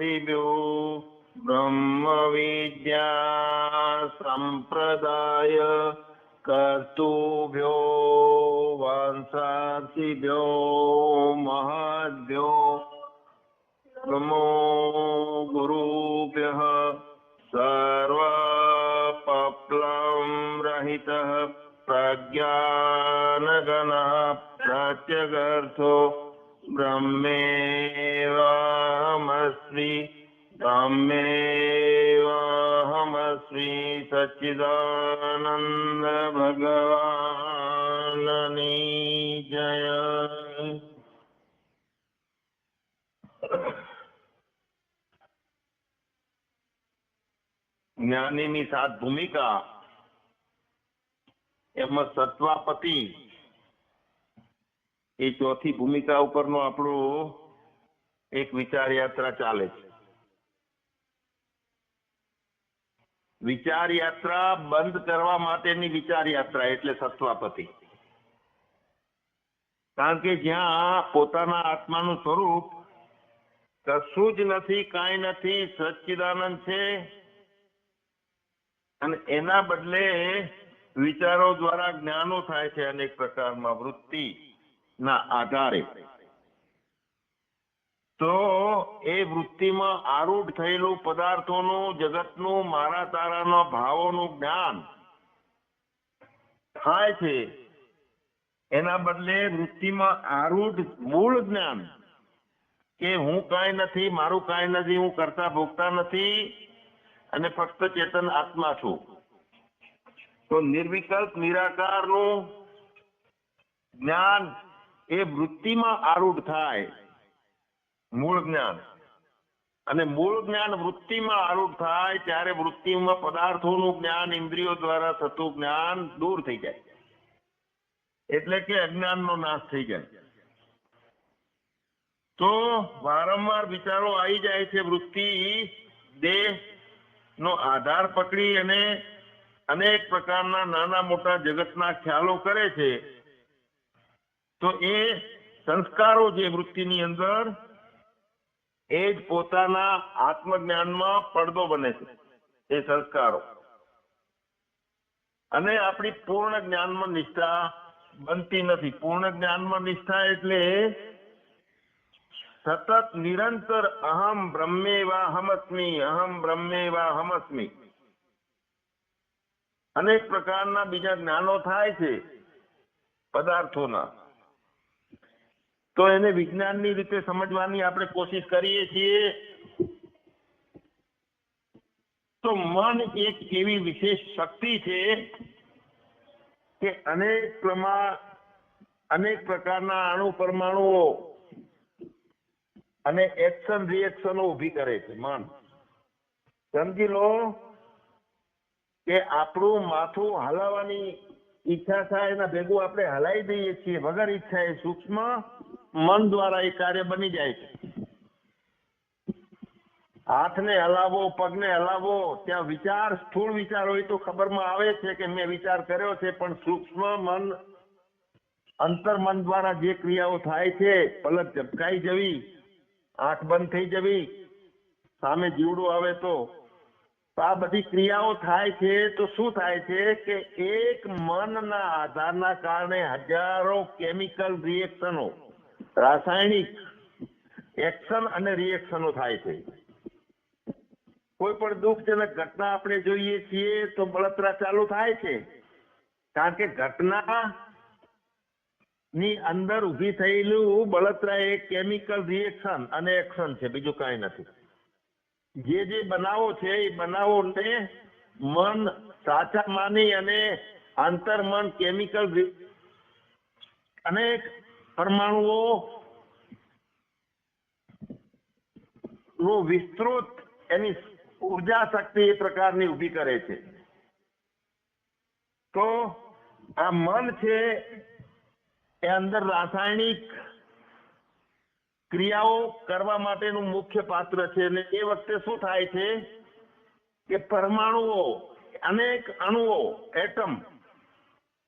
ગાંધીભ્યો બ્રહ્મ વિદ્યા સંપ્રદાય કર્તુભ્યો વંશાર્થિભ્યો મહદ્ભ્યો નમો ગુરુભ્યઃ સર્વપપ્લમ રહિતઃ પ્રજ્ઞાનગણः પ્રત્યગર્થો બ્રહ્મેવાહમસ્મિ સચ્ચિદાનંદ ભગવાનની જ્ઞાની જ્ઞાનીની સાત ભૂમિકા એમાં સત્વાપતિ એ ચોથી ભૂમિકા ઉપરનો આપણું એક વિચાર યાત્રા ચાલે છે. વિચાર યાત્રા બંધ કરવા માટેની વિચાર યાત્રા એટલે સત્વાપતિ. કારણ કે જ્યાં પોતાના આત્માનું સ્વરૂપ કશું જ નથી, કાંઈ નથી, સચ્ચિદાનંદ છે. અને એના બદલે વિચારો દ્વારા જ્ઞાનો થાય છે અનેક પ્રકારમાં વૃત્તિ. ના, આધારે. તો એ વૃત્તિમાં આરૂઢ થયેલું પદાર્થોનું જગતનું મારા તારાના ભાવોનું જ્ઞાન થાય છે. એના બદલે વૃત્તિમાં આરૂઢ મૂળ જ્ઞાન કે હું કાંઈ નથી, મારું કાંઈ નથી, હું કરતા ભોગતા નથી અને ફક્ત ચેતન આત્મા છું. તો નિર્વિકલ્પ નિરાકારનું જ્ઞાન એ વૃત્તિમાં આરૂઢ થાય. મૂળ જ્ઞાન. અને મૂળ જ્ઞાન વૃત્તિમાં આરૂઢ થાય ત્યારે વૃત્તિમાં પદાર્થોનું જ્ઞાન ઇન્દ્રિયો દ્વારા થતું જ્ઞાન દૂર થઈ જાય. એટલે કે અજ્ઞાનનો નાશ થઈ જાય. તો વારંવાર વિચારો આવી જાય છે વૃત્તિ દેહ નો આધાર પકડી અને અનેક પ્રકારના નાના મોટા જગતના ખ્યાલો કરે છે. તો એ સંસ્કારો જે વૃત્તિની અંદર, એ જ પોતાના આત્મજ્ઞાનમાં પડદો બને છે, એ સંસ્કારો. અને આપણી પૂર્ણ જ્ઞાનમાં નિષ્ઠા બનતી નથી. પૂર્ણ જ્ઞાનમાં નિષ્ઠા એટલે સતત નિરંતર અહમ બ્રહ્મેવા હમસ્મી, અહમ બ્રહ્મેવા હમસ્મી. અનેક પ્રકારના બીજા જ્ઞાનો થાય છે, પદાર્થોના. તો એને વિજ્ઞાનની રીતે સમજવાની આપણે કોશિશ કરીએ છીએ. તો મન એક એવી વિશેષ શક્તિ છે કે અનેક પ્રમાણ અનેક પ્રકારના અણુ પરમાણુઓ અને એક્શન રિએક્શનો ઊભી કરે છે મન. સમજી લો કે આપણું માથું હલાવવાની ઈચ્છા થાય એના ભેગું આપણે હલાવી દઈએ છીએ વગર ઈચ્છા એ સૂક્ષ્મ મન દ્વારા એ કાર્ય બની જાય છે. હાથને હલાવો, પગને હલાવો, ત્યાં વિચાર, સ્થૂળ વિચાર હોય તો ખબરમાં આવે છે કે મેં વિચાર કર્યો છે, પણ સૂક્ષ્મ મન, અંતર મન દ્વારા જે ક્રિયાઓ થાય છે, પલક ઝબકાઈ જવી, આંખ બંધ થઈ જવી, સામે જીવડું આવે તો આ બધી ક્રિયાઓ થાય છે, તો શું થાય છે કે એક મનના આધારના કારણે હજારો કેમિકલ રિએક્શનો રાસાયણિક એક્શન અને રિએક્શનો થાય છે. કોઈ પણ દુઃખજનક ઘટના આપણે જોઈએ છીએ તો બળતરા ચાલુ થાય છે. કારણ કે ઘટના ની અંદર ઊભી થયેલું બળતરા એ કેમિકલ રિએક્શન અને એક્શન છે, બીજું કાંઈ નથી. જે જે બનાવો છે, એ બનાવોને મન સાચા માની અને આંતરમન કેમિકલ અનેક પરમાણુઓ નું વિસ્તૃત એની ઊર્જા શક્તિ એ પ્રકારની ઊભી કરે છે. તો આ મન છે એ અંદર રાસાયણિક ક્રિયાઓ કરવા માટેનું મુખ્ય પાત્ર છે અને એ વખતે શું થાય છે કે પરમાણુઓ, અનેક અણુઓ, એટમ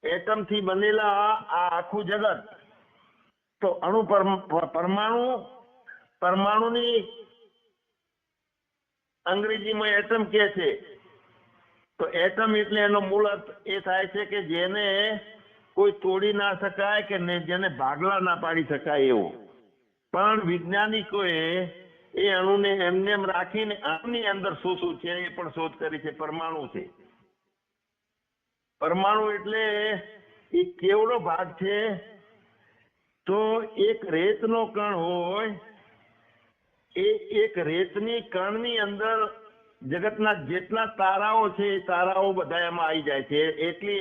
એટમથી બનેલા આ આખું જગત તો અણુ પરમ- પરમાણુ, પરમાણુની અંગ્રેજીમાં એટમ કે છે? તો એટમ એટલે એનો મૂળ અર્થ એ થાય છે કે જેને કોઈ તોડી ના શકાય કે જેને ભાગલા ના પાડી શકાય એવો. પણ વૈજ્ઞાનિકોએ એ અણુને એમને એમ રાખીને અણુની અંદર શું શું છે એ પણ શોધ કરી છે. પરમાણુ છે. પરમાણુ એટલે એ કેવડો ભાગ છે તો એક રેતનો કણ હોય, એ એક રેતની કણની અંદર જગતના જેટલા તારાઓ છે, એ તારાઓ બધા એમાં આવી જાય છે. એટલી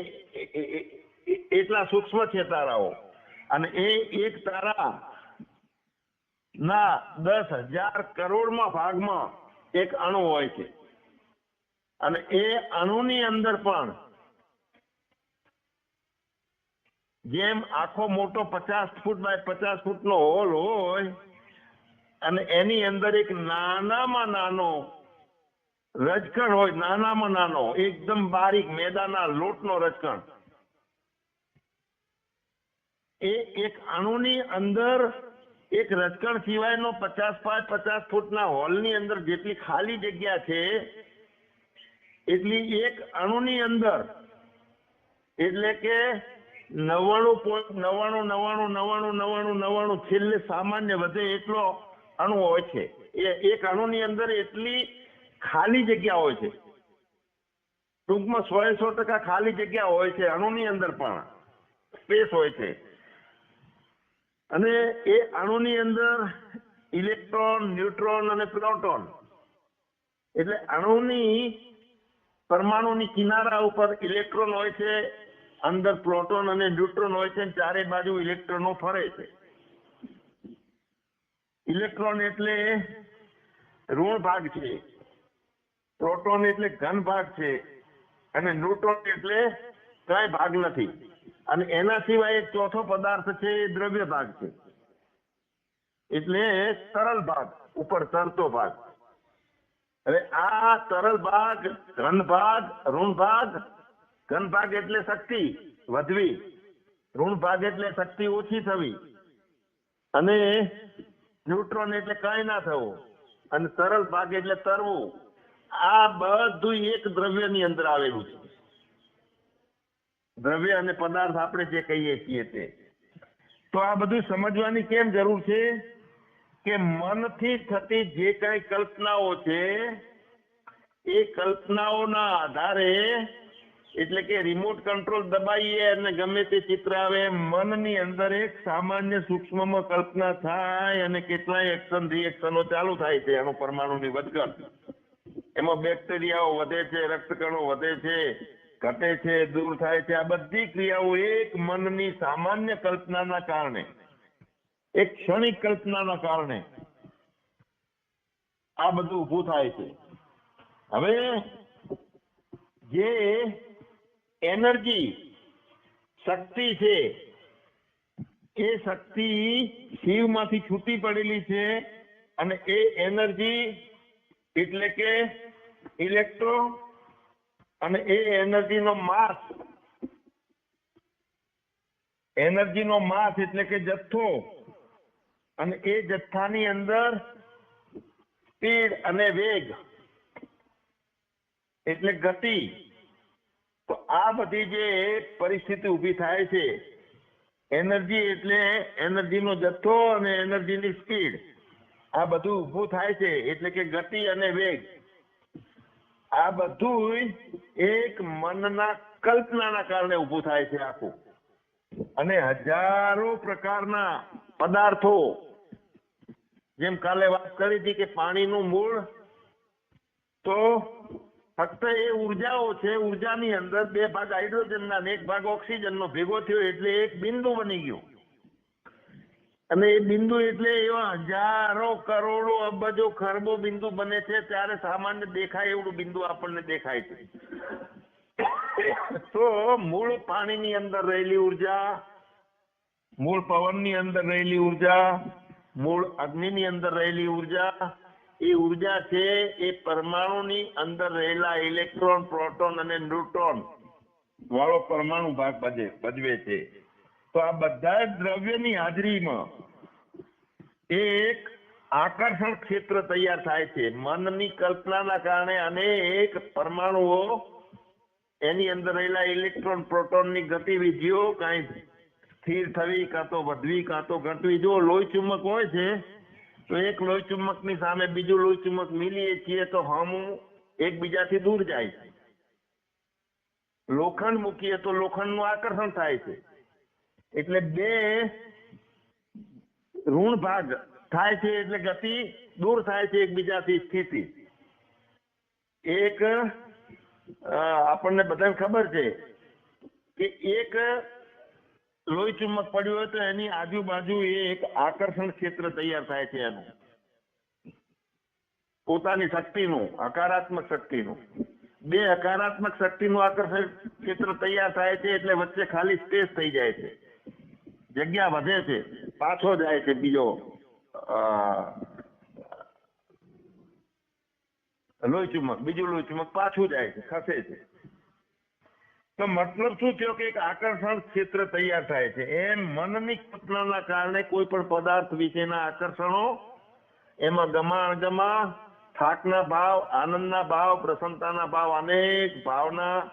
એટલા સૂક્ષ્મ છે તારાઓ. અને એ એક તારા ના દસ હજાર કરોડમાં ભાગમાં એક અણુ હોય છે. અને એ અણુની અંદર પણ જેમ આખો મોટો પચાસ ફૂટ બાય પચાસ ફૂટનો હોલ હોય, અને એની અંદર એક નાનામાં નાનો રજકણ હોય, નાનામાં નાનો, એકદમ બારીક મેદાના લોટનો રજકણ. એ એક અણુની અંદર એક રજકણ સિવાયનો પચાસ પાંચ પચાસ ફૂટના હોલની અંદર જેટલી ખાલી જગ્યા છે, એટલી એક અણુની અંદર, એટલે કે નવ્વાણું પોઈન્ટ નવ્વાણું નવ્વાણું નવ્વાણું નવ્વાણું નવ્વાણું છેલ્લે સામાન્ય વધે એટલો અણુ હોય છે. એ એક અણુની અંદર એટલી ખાલી જગ્યા હોય છે. ટૂંકમાં સો સો ટકા ખાલી જગ્યા હોય છે અણુની અંદર પણ. સ્પેસ હોય છે. અને એ અણુની અંદર ઇલેક્ટ્રોન ન્યુટ્રોન અને પ્રોટોન એટલે અણુની પરમાણુની કિનારા ઉપર ઇલેક્ટ્રોન હોય છે અંદર પ્રોટોન અને ન્યુટ્રોન હોય છે ચારે બાજુ ઇલેક્ટ્રોનો ફરે છે. ઇલેક્ટ્રોન એટલે ઋણ ભાગ છે. પ્રોટોન એટલે ઘન ભાગ છે અને ન્યુટ્રોન એટલે કઈ ભાગ નથી. અને એના સિવાય એક ચોથો પદાર્થ છે એ દ્રવ્ય ભાગ છે. એટલે તરલ ભાગ, ઉપર તરતો ભાગ. હવે આ તરલ ભાગ, ઘન ભાગ, ઋણ ભાગ ઘન ભાગ એટલે શક્તિ, વધવી. ઋણ ભાગ એટલે શક્તિ ઓછી થવી. અને ન્યુટ્રોન એટલે કઈ ના થવું. અને તરલ ભાગ એટલે તરવું. આ બધું એક દ્રવ્યની અંદર આવેલું છે. દ્રવ્ય અને પદાર્થ આપણે જે કહીએ છીએ તે. તો આ બધું સમજવાની કેમ જરૂર છે? કે મનથી થતી જે કઈ કલ્પનાઓ છે, એ કલ્પનાઓના આધારે એટલે કે રિમોટ કંટ્રોલ દબાઈએ અને ગમે તે ચિત્ર આવે, મનની અંદર એક સામાન્ય સૂક્ષ્મમાં કલ્પના થાય અને કેટલાય એક્શન રિએક્શનો ચાલુ થાય છે એનો પરમાણુની વધઘટ એમાં બેક્ટેરિયાઓ વધે છે, રક્તકણો વધે છે, ઘટે છે, દૂર થાય છે. આ બધી ક્રિયાઓ એક મનની સામાન્ય કલ્પનાના કારણે, એક ક્ષણિક કલ્પનાના કારણે આ બધું ઊભું થાય છે. હવે જે એનર્જી શક્તિ છે. એ શક્તિ શિવમાંથી છૂટી પડેલી છે અને એ એનર્જી એટલે કે ઇલેક્ટ્રો અને એ એનર્જીનો માસ. એનર્જીનો માસ એટલે કે જથ્થો. અને એ જથ્થાની અંદર સ્પીડ અને વેગ. એટલે ગતિ. તો આ બધી જે પરિસ્થિતિ ઊભી થાય છે, એનર્જી એટલે એનર્જીનો જથ્થો અને એનર્જીની સ્પીડ. આ બધું ઊભું થાય છે એટલે કે ગતિ અને વેગ. આ બધું એક મનના કલ્પનાના કારણે ઊભું થાય છે આખું. અને હજારો પ્રકારના પદાર્થો, જેમ કાલે વાત કરી હતી કે પાણીનું મૂળ, તો ફક્ત એ ઉર્જાઓ છે ઉર્જાની અંદર બે ભાગ હાઇડ્રોજનના અને એક ભાગ ઓક્સિજનનો ભેગો થયો એટલે એક બિંદુ બની ગયું. અને એ બિંદુ એટલે એવા હજારો કરોડો અબજો ખરબો બિંદુ બને છે, ત્યારે સામાન્ય દેખાય એવું બિંદુ આપણને દેખાય છે. તો મૂળ પાણીની અંદર રહેલી ઊર્જા, મૂળ પવનની અંદર રહેલી ઊર્જા, મૂળ અગ્નિની અંદર રહેલી ઊર્જા એ ઊર્જા છે એ પરમાણુની અંદર રહેલા ઇલેક્ટ્રોન પ્રોટોન અને ન્યુટ્રોન વાળો પરમાણુ ભાગ ભજે ભજવે છે. તો આ બધા દ્રવ્યની હાજરીમાં એક આકર્ષણ ક્ષેત્ર તૈયાર થાય છે. મનની કલ્પનાના કારણે અનેક પરમાણુઓ એની અંદર રહેલા ઇલેક્ટ્રોન પ્રોટોનની ગતિવિધિઓ કાંઈ સ્થિર થવી કાં તો વધવી, કાં તો ઘટવી. જો લોહી ચુંબક હોય છે. તો એક લોહી ચુંબકની સામે બીજું લોહી ચુંબક મિલીએ છીએ તો હમું એકબીજાથી દૂર જાય છે. લોખંડ મૂકીએ તો લોખંડનું આકર્ષણ થાય છે. એટલે બે ઋણ ભાગ થાય છે એટલે ગતિ દૂર થાય છે એકબીજાથી સ્થિતિ. એક આપણને બધાને ખબર છે કે એક લોહી ચુંબક પડ્યું હોય તો એની આજુબાજુ એ એક આકર્ષણ ક્ષેત્ર તૈયાર થાય છે એનું. પોતાની શક્તિનું હકારાત્મક શક્તિનું. બે હકારાત્મક શક્તિનું આકર્ષણ ક્ષેત્ર તૈયાર થાય છે એટલે વચ્ચે ખાલી સ્પેસ થઈ જાય છે. જગ્યા વધે છે પાછો જાય છે બીજો અ, લોહી ચુંબક બીજું લોહી ચુંબક પાછું જાય છે ખસે છે. તો મતલબ શું થયો કે એક આકર્ષણ ક્ષેત્ર તૈયાર થાય છે? એમ મનની કલ્પનાના કારણે કોઈ પણ પદાર્થ વિશેના આકર્ષણો, એમાં ગમા થાકના ભાવ, આનંદના ભાવ, પ્રસન્નતાના ભાવ, અનેક ભાવના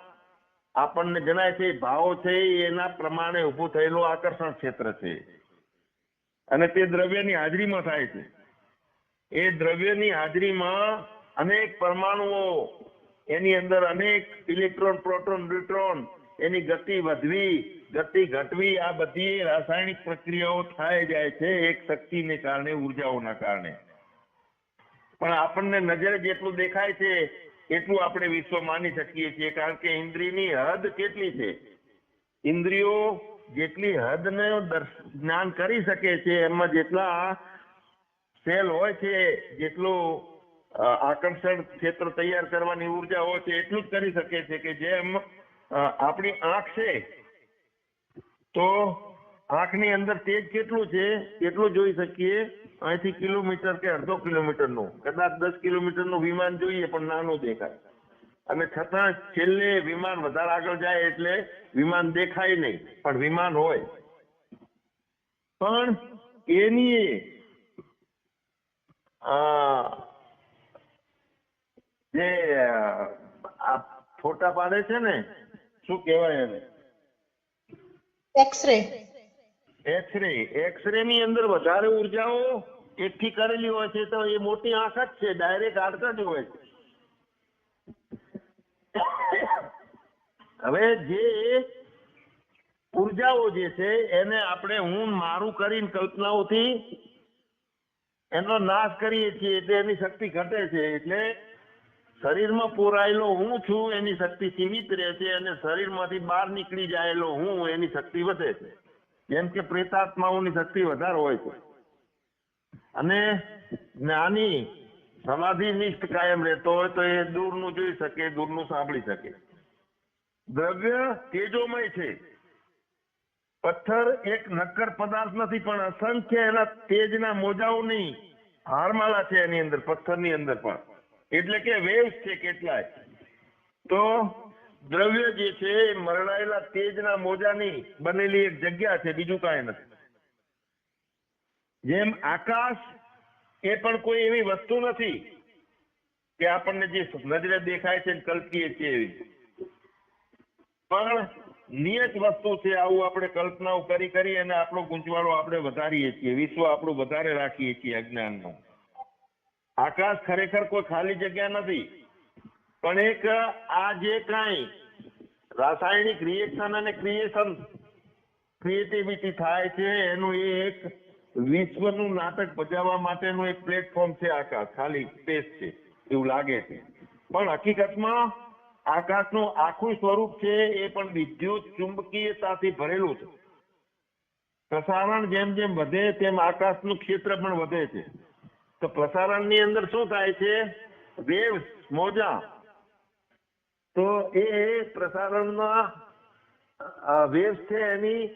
આપણને જણાય છે. ભાવો છે એના પ્રમાણે ઊભું થયેલું આકર્ષણ ક્ષેત્ર છે. અને તે દ્રવ્યની હાજરીમાં થાય છે. એ દ્રવ્યની હાજરીમાં અનેક પરમાણુઓ એની અંદર અનેક ઇલેક્ટ્રોન, પ્રોટોન, ન્યુટ્રોન એની ગતિ વધવી, ગતિ ઘટવી, આ બધી રાસાયણિક પ્રક્રિયાઓ થાય જાય છે એક શક્તિને કારણે, ઉર્જાઓના કારણે. પણ આપણને નજરે જેટલું દેખાય છે, એટલું આપણે વિશ્વ માની શકીએ છીએ, કારણ કે ઇન્દ્રિયની હદ કેટલી છે? ઇન્દ્રિયો જેટલી હદને જ્ઞાન કરી શકે છે, એમાં જેટલા સેલ હોય છે, જેટલું આકર્ષણ ક્ષેત્ર તૈયાર કરવાની ઊર્જા હોય છે, એટલું જ કરી શકે છે કે જેમ આપણી આંખ છે, તો આંખની અંદર તેજ કેટલું છે, એટલું જોઈ શકીએ. અહીંથી કિલોમીટર કે અડધો કિલોમીટરનું, કદાચ દસ કિલોમીટરનું વિમાન જોઈએ, પણ નાનું દેખાય. અને છતાં છેલ્લે વિમાન વધારે આગળ જાય એટલે વિમાન દેખાય નહીં, પણ વિમાન હોય. પણ એની આ જે આ ફોટા પાડે છે ને શું કહેવાય એને? એક્સરે એક્સરે એક્સરે ની અંદર વધારે ઉર્જાઓ એકઠી કરેલી હોય છે તો એ મોટી આંખ જ છે ડાયરેક્ટ આડકા જ હોય છે. હવે જે ઉર્જાઓ જે છે એને આપણે હું મારું કરીને કલ્પનાઓથી એનો નાશ કરીએ છીએ એટલે એની શક્તિ ઘટે છે એટલે શરીરમાં પુરાયેલો હું છું, એની શક્તિ સીમિત રહે છે અને શરીરમાંથી બહાર નીકળી જાયેલો હું, એની શક્તિ વધે છે. જેમ કે પ્રેતાત્માઓની શક્તિ વધારે હોય છે. અને જ્ઞાની સમાધિનિષ્ઠ કાયમ રહેતો હોય તો એ દૂરનું જોઈ શકે, દૂરનું સાંભળી શકે. દ્રવ્ય તેજોમય છે. પથ્થર એક નક્કર પદાર્થ નથી, પણ અસંખ્ય એના તેજના મોજાઓની હારમાળા છે એની અંદર, પથ્થરની અંદર પણ. એટલે કે વેવ્સ છે કેટલાય. તો દ્રવ્ય જે છે એ મરડાયેલા તેજના મોજાની બનેલી એક જગ્યા છે, બીજું કાંઈ નથી. જેમ આકાશ એ પણ કોઈ એવી વસ્તુ નથી કે આપણને જે નજરે દેખાય છે કલ્પીએ છીએ એવી. પણ નિયત વસ્તુ છે, આવું આપણે કલ્પનાઓ કરી કરી અને આપણો ગુંચવાળો આપણે વધારીએ છીએ, વિશ્વ આપણું વધારે રાખીએ છીએ અજ્ઞાનનું. આકાશ ખરેખર કોઈ ખાલી જગ્યા નથી. પણ એક આ જે કાંઈ રાસાયણિક રિએક્શન અને ક્રિએશન ક્રિએટિવિટી થાય છે, એનું એ એક વિશ્વનું નાટક ભજવવા માટેનું એક પ્લેટફોર્મ છે આકાશ. ખાલી સ્પેસ છે, એવું લાગે છે. પણ હકીકતમાં આકાશનું આખું સ્વરૂપ છે એ પણ વિદ્યુત ચુંબકીયતાથી ભરેલું છે. પ્રસારણ જેમ જેમ વધે, તેમ આકાશનું ક્ષેત્ર પણ વધે છે. તો પ્રસારણની અંદર શું થાય છે? વેવ મોજા. તો એ પ્રસારણમાં વેવ છે, એની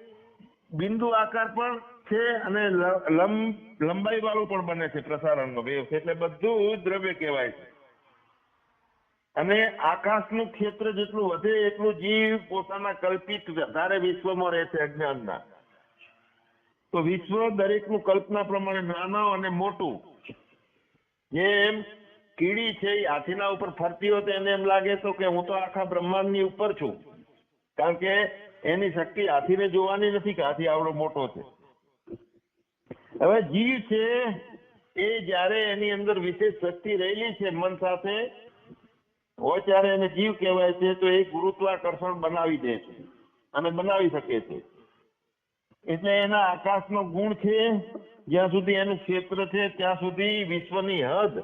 બિંદુ આકાર પણ છે અને લંબ લંબાઈ વાળું પણ બને છે પ્રસારણનો વેવ એટલે બધું દ્રવ્ય કહેવાય છે. અને આકાશનું ક્ષેત્ર જેટલું વધે એટલું જીવ પોતાના કલ્પિત વધારે વિશ્વમાં રહે છે અજ્ઞાનના. તો વિશ્વ દરેકનું કલ્પના પ્રમાણે નાના અને મોટું. જેમ કીડી છે એ હાથીના ઉપર ફરતી હોય તો એને એમ લાગે તો કે હું તો આખા બ્રહ્માંડની ઉપર છું. કારણ કે એની શક્તિ હાથીને જોવાની નથી કે હાથી આવડો મોટો છે. હવે જીવ છે એ જ્યારે એની અંદર વિશેષ શક્તિ રહેલી છે મન સાથે, હોય ત્યારે એને જીવ કહેવાય છે તો એ ગુરુત્વાકર્ષણ બનાવી દે છે અને બનાવી શકે છે. એટલે એના આકાશનો ગુણ છે, જ્યાં સુધી એનું ક્ષેત્ર છે, ત્યાં સુધી વિશ્વની હદ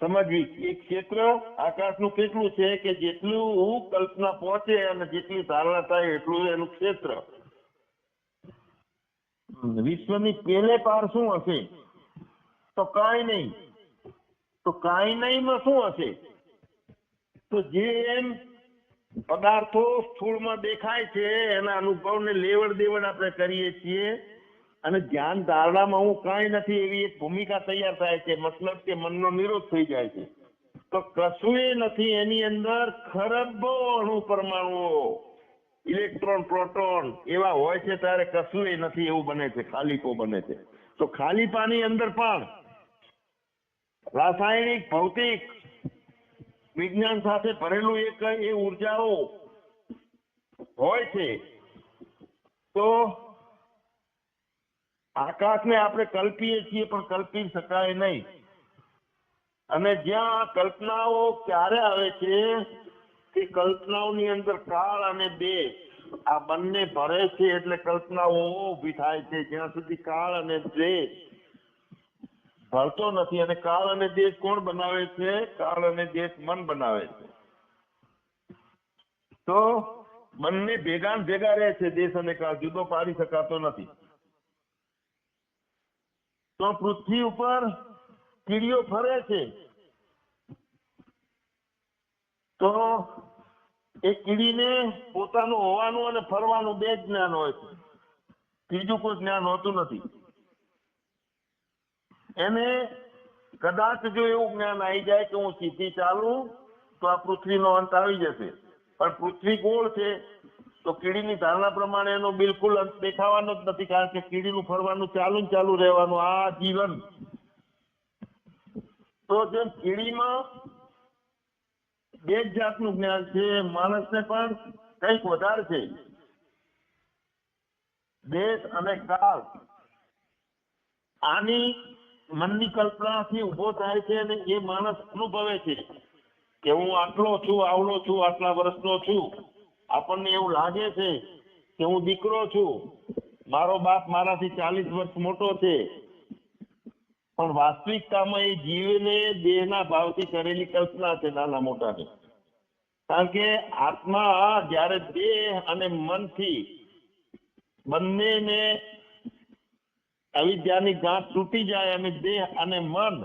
સમજવી. એ ક્ષેત્ર આકાશનું કેટલું છે કે જેટલું કલ્પના પહોંચે અને જેટલી ધારણા થાય એટલું એનું ક્ષેત્ર. વિશ્વની પેલે પાર શું હશે? તો કાંઈ નહીં. તો કાંઈ નહીંમાં શું હશે? તો જેમ પદાર્થો સ્થૂળમાં દેખાય છે, એના અનુભવને લેવડ દેવડ આપણે કરીએ છીએ. અને ધ્યાન ધારણામાં હું કાંઈ નથી એવી એક ભૂમિકા તૈયાર થાય છે, મતલબ કે મનનો નિરોધ થઈ જાય છે. તો કશું નથી એની અંદર ખરબો અણુ પરમાણુઓ ઇલેક્ટ્રોન, પ્રોટોન એવા હોય છે ત્યારે કશું નથી એવું બને છે, ખાલીપો બને છે. તો ખાલીપાની અંદર પણ રાસાયણિક, ભૌતિક વિજ્ઞાન સાથે ભરેલું એક એ ઉર્જાઓ હોય છે, તો આકાશને આપણે કલ્પીએ છીએ, પણ કલ્પી શકાય નહીં. અને જ્યાં કલ્પનાઓ ક્યારે આવે છે કે કલ્પનાઓની અંદર કાળ અને દેશ આ બંને ભરે છે એટલે કલ્પનાઓ ઊભી થાય છે. જ્યાં સુધી કાળ અને દેશ ભરતો નથી અને કાળ અને દેશ કોણ બનાવે છે? કાળ અને દેશ મન બનાવે છે. તો બંને ભેગા ભેગા રહે છે દેશ અને કાળ, જુદો પાડી શકાતો નથી. તો પૃથ્વી ઉપર કીડીઓ ફરે છે. તો એ કીડીને પોતાનું હોવાનું અને ફરવાનું બે જ જ્ઞાન હોય છે. ત્રીજું કોઈ જ્ઞાન હોતું નથી. એને કદાચ જો એવું જ્ઞાન આવી જાય કે હું સીધી ચાલું, તો આ પૃથ્વીનો અંત આવી જશે. પણ પૃથ્વી ગોળ છે, તો કીડીની ધારણા પ્રમાણે એનો બિલકુલ અંત દેખાવાનો જ નથી, કારણ કે કીડીનું ફરવાનું ચાલુ ને ચાલુ રહેવાનું, આ જીવન. તો જેમ કીડીમાં બે જાતનું જ્ઞાન છે, માણસને પણ કંઈક વધારે છે. દેશ અને કાળ. આની મનની કલ્પનાથી ઊભો થાય છે અને એ માણસ અનુભવે છે કે હું આટલો છું આવડો છું, આટલા વર્ષનો છું. આપણને એવું લાગે છે કે હું દીકરો છું. મારો બાપ મારાથી ચાલીસ વર્ષ મોટો છે. પણ વાસ્તવિકતામાં એ જીવને દેહના ભાવથી કરેલી કલ્પના છે નાના મોટાની. કારણ કે આત્મા જ્યારે દેહ અને મનથી બંનેને અવિદ્યાની ગાંઠ તૂટી જાય અને દેહ અને મન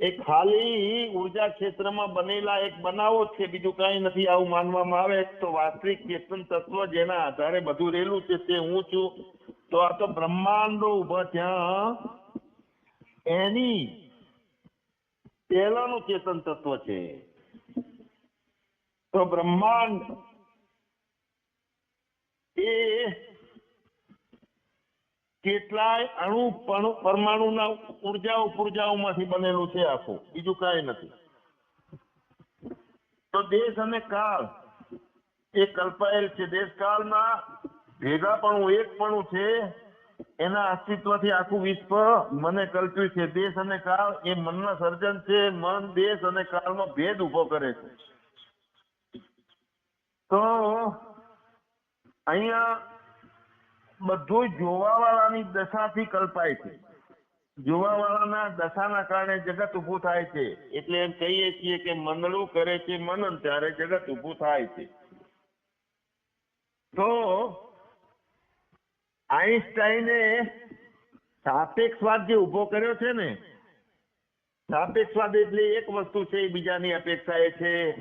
એ ખાલી ઊર્જા ક્ષેત્રમાં બનેલા એક બનાવો છે. બીજું કઈ નથી. આવું માનવામાં આવે તો વાસ્તવિક ચેતન તત્વ જેના આધારે બધું રહેલું છે તે હું છું. તો આ તો બ્રહ્માંડો ઊભા ત્યાં. એની પહેલાનું ચેતન તત્વ છે. તો બ્રહ્માંડ એ કેટલાય અણુ પરમાણુના ઉર્જાઓ પૂર્જાઓમાંથી બનેલું છે આખું. બીજું કાંઈ નથી. તો દેશ અને કાળ એ કલ્પાયેલ છે. દેશ કાળમાં ભેગાપણું, એકપણું છે. એના અસ્તિત્વથી આખું વિશ્વ મને કલ્પ્યું છે. દેશ અને કાળ એ મનના સર્જન છે. મન, દેશ અને કાળનો ભેદ ઊભો કરે છે. તો અહીંયા બધું જોવા વાળાની દશાથી કલ્પાય છે. જોવા વાળાના દશાના કારણે જગત ઊભું થાય છે. એટલે એમ કહીએ છીએ કે મનડું કરે છે મનન, ત્યારે જગત ઊભું થાય છે. તો આઈન્સ્ટાઈને સાપેક્ષવાદ જે ઊભો કર્યો છે ને સાપેક્ષવાદ એટલે એક વસ્તુ છે એ બીજાની અપેક્ષા એ છે.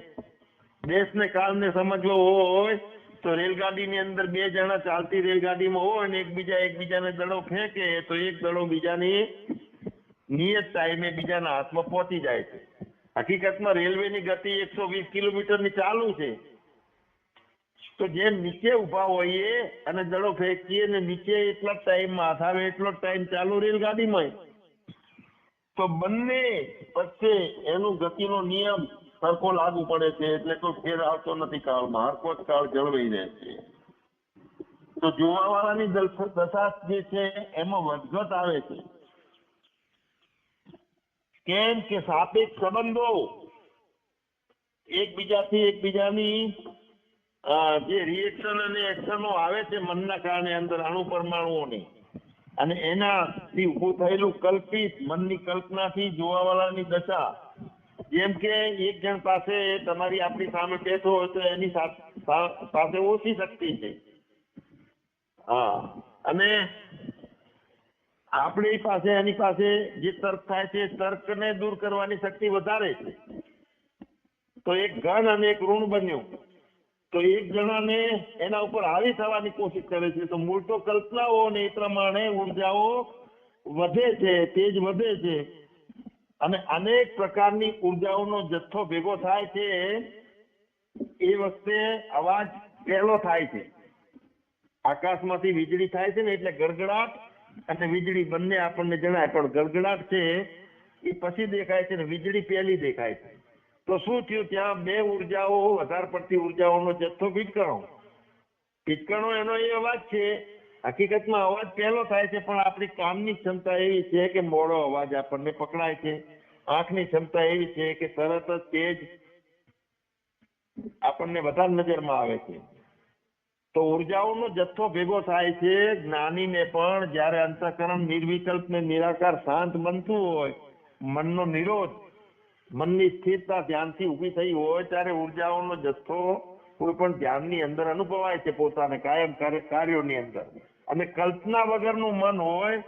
દેશને કાળને સમજવો હોય તો રેલગાડીની અંદર બે જણા ચાલતી રેલગાડીમાં હોય અને એકબીજા એકબીજાને દડો ફેંકે, તો એક દડો બીજાની નિયત ટાઈમે બીજાના હાથમાં પહોંચી જાય છે. હકીકતમાં રેલવેની ગતિ એકસો વીસ કિલોમીટરની ચાલુ છે. તો જેમ નીચે ઊભા હોઈએ અને દડો ફેંકીએ ને નીચે એટલા જ ટાઈમમાં હાથ આવે એટલો ટાઈમ ચાલુ રેલગાડીમાં તો બંને વચ્ચે એનું ગતિનો નિયમ સરખો લાગુ પડે છે એટલે કોઈ ફેર આવતો નથી કાળમાં. હરકો જ કાળ જળવાઈ રહે છે. તો જોવાવાળાની દશા જે છે એમાં વધઘટ આવે છે. કેમ કે સાપેક્ષ સંબંધો એકબીજાથી એકબીજાની જે રિએક્શન અને એક્શનો આવે છે મનના કારણે અંદર અણુ પરમાણુઓની. અને એનાથી ઊભું થયેલું કલ્પિત મનની કલ્પનાથી જોવાવાળાની દશા જેમ કે એક જણ પાસે તમારી આપણી સામે બેઠો હોય તો એની પાસે ઓછી શક્તિ છે. હા, અને આપણી પાસે, એની પાસે જે તર્ક થાય છે, તર્કને દૂર કરવાની શક્તિ વધારે છે. તો એક ઘન અને એક ઋણ બન્યું. તો એક જણાને એના ઉપર હાવી થવાની કોશિશ કરે છે. તો મૂળ તો કલ્પનાઓ અને એ પ્રમાણે ઉર્જાઓ વધે છે, તેજ વધે છે. અને અનેક પ્રકારની ઉર્જાઓનો જથ્થો ભેગો થાય છે, એ વખતે અવાજ પહેલો થાય છે. આકાશમાંથી વીજળી થાય છે ને, એટલે ગડગડાટ અને વીજળી બંને આપણને જણાય, પણ ગડગડાટ છે એ પછી દેખાય છે ને, વીજળી પહેલી દેખાય છે. તો શું થયું? ત્યાં બે ઉર્જાઓ વધારે પડતી ઉર્જાઓનો જથ્થો ભીટકણો ભીટકણો એનો એ અવાજ છે હકીકતમાં અવાજ પહેલો થાય છે, પણ આપણી કામની ક્ષમતા એવી છે કે મોડો અવાજ આપણને પકડાય છે. આંખની ક્ષમતા એવી છે કે તરત જ તેજ આપણને વધારે નજરમાં આવે છે. તો ઉર્જાઓનો જથ્થો ભેગો થાય છે, જ્ઞાનીને પણ જ્યારે અંતઃકરણ નિર્વિકલ્પ ને નિરાકાર શાંત બનતું હોય, મનનો નિરોધ, મનની સ્થિરતા ધ્યાનથી ઊભી થઈ હોય, ત્યારે ઉર્જાઓનો જથ્થો કોઈ પણ ધ્યાનની અંદર અનુભવાય છે પોતાને કાયમ કાર્યોની અંદર. અને કલ્પના વગરનું મન હોય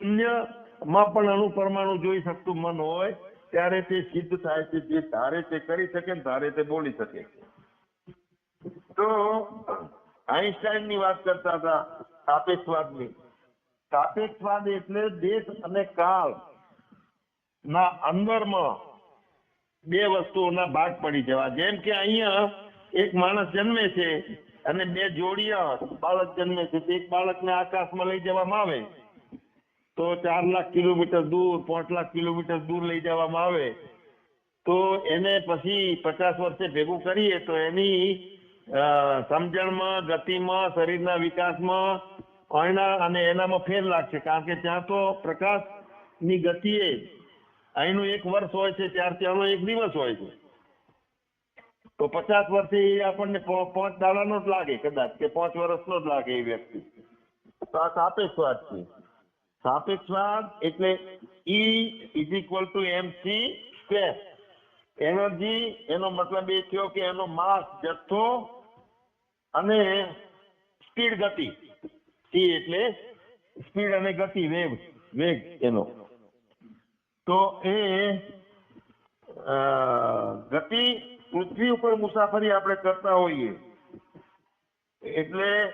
શૂન્યમાં પણ અણુ પરમાણુ જોઈ શકતું મન હોય, ત્યારે તે સિદ્ધ થાય છે. જે ધારે તે કરી શકે ધારે તે બોલી શકે તો આઈન્સ્ટાઈનની વાત કરતા હતા, સાપેક્ષવાદની. સાપેક્ષવાદ એટલે દેશ અને કાળ ના અંદરમાં બે વસ્તુઓના ભાગ પડી જવા. જેમ કે અહીંયા એક માણસ જન્મે છે અને બે જોડિયા બાળક જન્મે છે એક બાળકને આકાશમાં લઈ જવામાં આવે. તો ચાર લાખ કિલોમીટર દૂર, પાંચ લાખ કિલોમીટર દૂર લઈ જવામાં આવે. તો એને પછી પચાસ વર્ષે ભેગું કરીએ તો એની સમજણમાં, ગતિમાં, શરીરના વિકાસમાં એના અને એનામાં ફેર લાગશે. કારણ કે ત્યાં તો પ્રકાશની ગતિએ અહીંનું એક વર્ષ હોય છે ત્યાર ત્યાંનો એક દિવસ હોય છે. તો પચાસ વર્ષથી આપણને પાંચ દાડાનો જ લાગે કદાચ કે પાંચ વર્ષનો જ લાગે એ વ્યક્તિ. તો આ સાપેક્ષવાદ છે. સાપેક્ષવાદ એટલે E is equal to M C square energy એનો મતલબ એ થયો કે એનો માસ જથ્થો અને સ્પીડ ગતિ. સી એટલે સ્પીડ અને ગતિ વેગ વેગ એનો. તો એ ગતિ પૃથ્વી ઉપર મુસાફરી આપણે કરતા હોઈએ. એટલે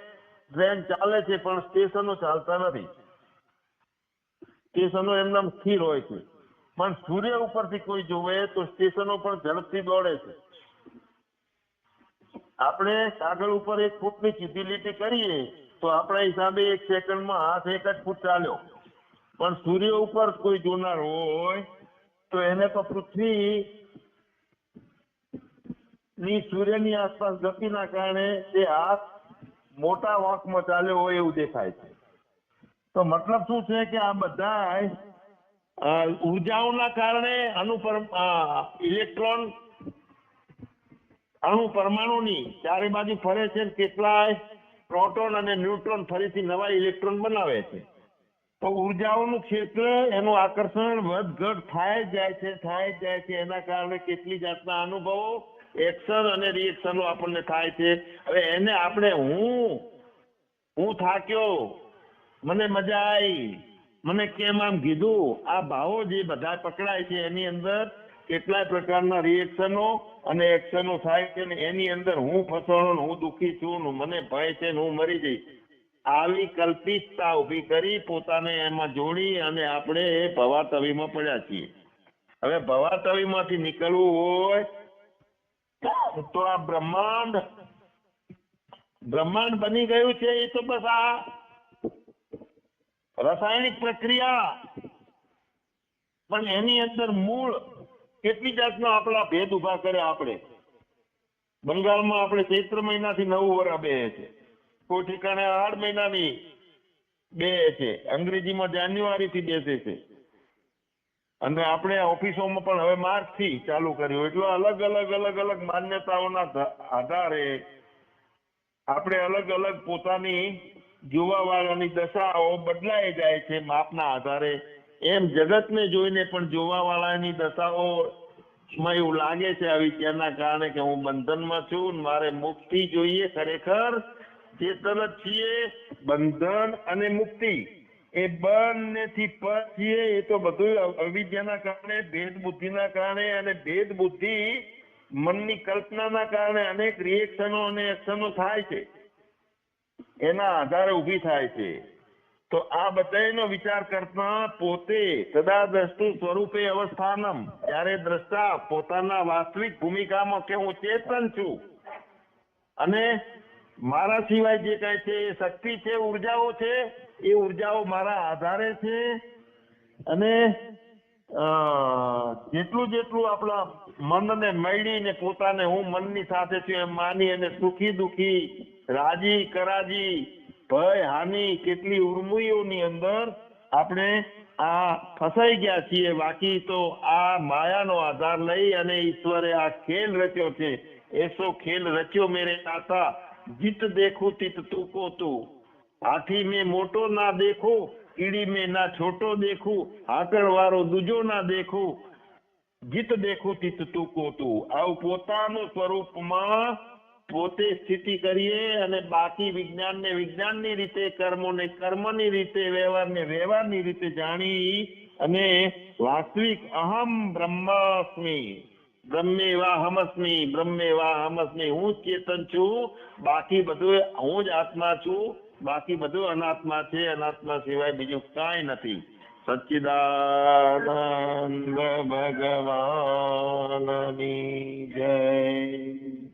ટ્રેન ચાલે છે, પણ સ્ટેશનો ચાલતા નથી. સ્ટેશનો એમના સ્થિર હોય છે. પણ સૂર્ય ઉપરથી કોઈ જોવે તો સ્ટેશનો પણ ઝડપથી દોડે છે. આપણે કાગળ ઉપર એક ફૂટની સીધી લીટી કરીએ, તો આપણા હિસાબે એક સેકન્ડમાં હાથ એક જ ફૂટ ચાલ્યો. પણ સૂર્ય ઉપર કોઈ જોનાર હોય, તો એને તો પૃથ્વી ની સૂર્યની આસપાસ ગતિના કારણે તે હાથ મોટા વાંકમાં ચાલ્યો હોય એવું દેખાય છે. તો મતલબ શું છે કે આ બધા ઉર્જાઓના કારણે અનુપર ઇલેક્ટ્રોન અણુ પરમાણુની ચારે બાજુ ફરે છે કેટલાય પ્રોટોન અને ન્યુટ્રોન ફરીથી નવા ઇલેક્ટ્રોન બનાવે છે. તો ઉર્જાઓનું ક્ષેત્ર એનું આકર્ષણ વધઘટ થાય જાય છે, થાય જાય છે. એના કારણે કેટલી જાતના અનુભવો એક્શન અને રિએક્શનો આપણને થાય છે. હવે એને આપણે હું? હું થાક્યો? મને મજા આવી મને કેમ આમ કીધું? આ ભાવો જે બધા પકડાય છે એની અંદર કેટલાય પ્રકારના રિએક્શનો અને એક્શનો થાય છે એની અંદર હું ફસાણો હું દુઃખી છું મને ભય છે હું મરી જઈશ. આવી કલ્પિતતા ઊભી કરી પોતાને એમાં જોડી અને આપણે ભવાતવીમાં પડ્યા છીએ. હવે ભવાતવીમાંથી નીકળવું હોય તો આ બ્રહ્માંડ બ્રહ્માંડ બની ગયું છે એ તો બસ આ રાસાયણિક પ્રક્રિયા. પણ એની અંદર મૂળ કેટલી જાતના આપણા ભેદ ઊભા કરે આપણે? બંગાળમાં આપણે ચૈત્ર મહિનાથી નવું વરા બે છે. કોઈ ઠેકાણે આઠ મહિનાની બે છે. અંગ્રેજીમાં જાન્યુઆરી થી બેસે છે. અને આપણે ઓફિસોમાં પણ હવે માર્ચથી ચાલુ કર્યું, એટલે અલગ અલગ અલગ અલગ માન્યતાઓના આધારે આપણે અલગ અલગ પોતાની જોવાવાળાની દશાઓ બદલાઈ જાય છે માપના આધારે. એમ જગતને જોઈને પણ જોવાવાળાની દશાઓ માં એવું લાગે છે આવી ત્યાંના કારણે કે હું બંધનમાં છું મારે મુક્તિ જોઈએ ખરેખર. ચેતન જ છીએ બંધન અને મુક્તિ. એ પર છીએ એ તો બધું અવિદ્યાના કારણે ભેદ બુદ્ધિના કારણે અને ભેદ બુદ્ધિ મનની કલ્પનાના કારણે અનેક રિએક્શનો અને એક્શનો થાય છે. એના આધારે ઊભી થાય છે. તો આ બધાનો વિચાર કરતા પોતે સદા દ્રષ્ટુ સ્વરૂપે અવસ્થાનમ ત્યારે દ્રષ્ટા પોતાના વાસ્તવિક ભૂમિકામાં કે હું ચેતન છું. અને મારા સિવાય જે કઈ છે એ શક્તિ છે, ઉર્જાઓ છે એ ઉર્જાઓ મારા આધારે છે અને જેટલું જેટલું આપણા મનને મળીને પોતાને હું મનની સાથે છું એમ માની અને સુખી દુખી, રાજી, કરાજી, ભય, હાનિ, કેટલી ઉર્મુઓની અંદર આપણે આ ફસાઈ ગયા છીએ. બાકી તો આ માયાનો આધાર લઈ અને ઈશ્વરે આ ખેલ રચ્યો છે. એસો ખેલ રચ્યો મેરે તાતા, જીત દેખું તીત તું કો તું હાથી મેં મોટો ના દેખું કીડી મેં ના છોટો દેખું હાકર વાળો દૂજો ના દેખું. જીત દેખું તીત તું કોતું આવું પોતાનું સ્વરૂપમાં પોતે સ્થિતિ કરીએ અને બાકી વિજ્ઞાનને વિજ્ઞાનની રીતે, કર્મોને કર્મની રીતે, વ્યવહારને વ્યવહારની રીતે જાણી અને વાસ્તવિક અહમ બ્રહ્માસ્મિ. બ્રહ્મે વાહમસ્મિ બ્રહ્મે વાહમસ્મિ હું જ ચેતન છું. બાકી બધું હું જ આત્મા છું. બાકી બધું અનાત્મા છે અનાત્મા સિવાય બીજું કાંઈ નથી. સચ્ચિદાનંદ ભગવાનની જય.